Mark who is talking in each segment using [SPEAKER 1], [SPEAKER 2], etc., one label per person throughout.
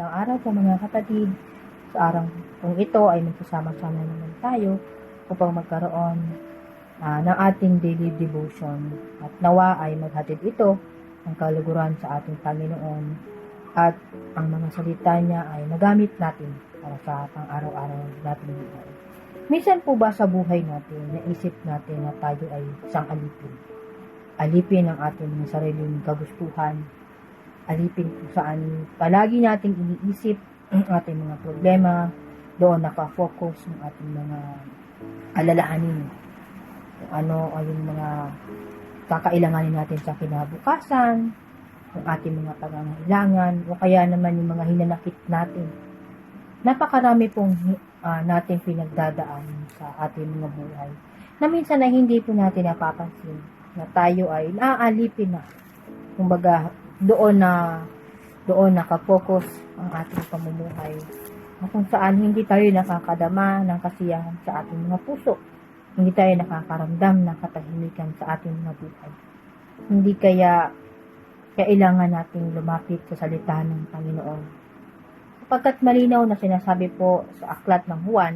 [SPEAKER 1] araw po mga kapatid. Sa araw kung ito ay magsasama-sama naman tayo upang magkaroon ah, ng ating daily devotion. At nawa ay maghatid ito ng kaluguran sa ating Panginoon at ang mga salita niya ay magamit natin para sa pang-araw-araw nating buhay. Minsan po ba sa buhay natin, naisip natin na tayo ay isang alipin? Alipin ang ating sariling kagustuhan, alipin kung saan palagi nating iniisip ang ating mga problema, doon nakafocus ang ating mga alalahanin. Kung ano ay yung mga kakailanganin natin sa kinabukasan, ang ating mga pangangailangan, o kaya naman yung mga hinanakit natin. Napakarami pong ah, natin pinagdadaan sa ating mga buhay na minsan na hindi po natin napapansin na tayo ay naaalipin na. Kumbaga, doon na doon nakapokus ang ating pamumuhay na kung saan hindi tayo nakakadama ng kasiyahan sa ating mga puso. Hindi tayo nakakaramdam ng katahimikan sa ating mga buhay. Hindi kaya kailangan nating lumapit sa salita ng Panginoon. Sapagkat malinaw na sinasabi po sa aklat ng Juan,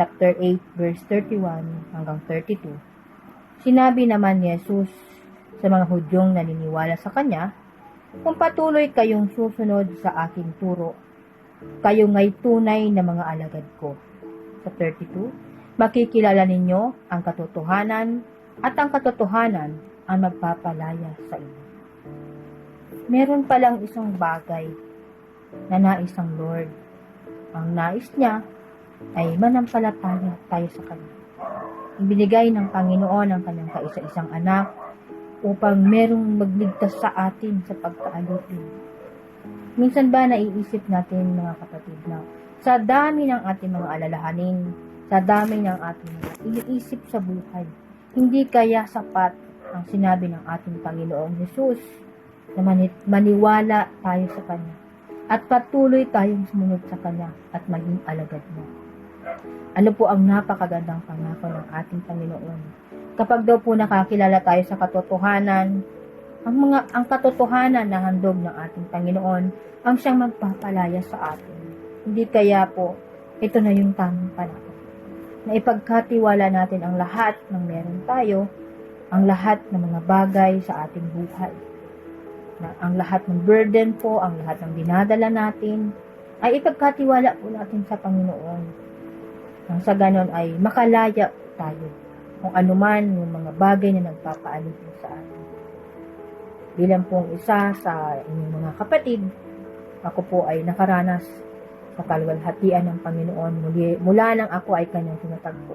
[SPEAKER 1] chapter 8, verse 31 hanggang 32, sinabi naman ni Jesus sa mga Hudyong naniniwala sa Kanya, kung patuloy kayong susunod sa aking turo, kayo nga'y tunay na mga alagad ko. Sa 32, makikilala ninyo ang katotohanan at ang katotohanan ang magpapalaya sa inyo. Meron palang isang bagay na nais ng Lord. Ang nais niya ay manampalataya tayo sa Kanya. Ibinigay ng Panginoon ang kanyang kaisa-isang anak upang merong magligtas sa atin sa pagkaalipin. Minsan ba naiisip natin mga kapatid na sa dami ng ating mga alalahanin, sa dami ng ating iniisip sa buhay, hindi kaya sapat ang sinabi ng ating Panginoong Jesus na mani- maniwala tayo sa Kanya at patuloy tayong sumunod sa Kanya at maging alagad mo. Ano po ang napakagandang pangako ng ating Panginoon? Kapag daw po nakakilala tayo sa katotohanan, ang mga ang katotohanan na handog ng ating Panginoon ang siyang magpapalaya sa atin. Hindi kaya po ito na yung tamang panahon. Na ipagkatiwala natin ang lahat ng meron tayo, ang lahat ng mga bagay sa ating buhay. Na ang lahat ng burden po, ang lahat ng dinadala natin, ay ipagkatiwala po natin sa Panginoon. Nang sa ganon ay makalaya tayo kung anuman yung mga bagay na nagpapaalipin sa atin. Bilang pong isa sa inyong mga kapatid, ako po ay nakaranas sa kalwalhatian ng Panginoon muli, mula nang ako ay kanyang tinatagpo.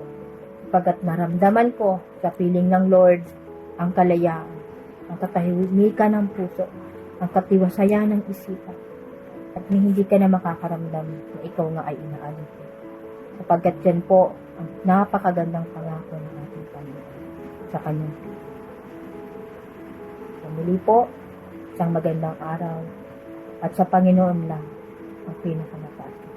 [SPEAKER 1] Pagkat naramdaman ko sa piling ng Lord ang kalayaan, ang katahimikan ng puso, ang katiwasayan ng isipan, at hindi ka na makakaramdam na ikaw nga ay inaalipin. Sapagkat yan po ang napakagandang pangako ng ating Panginoon sa piling. So, muli po, isang magandang araw at sa Panginoon lang ang pinakamataas.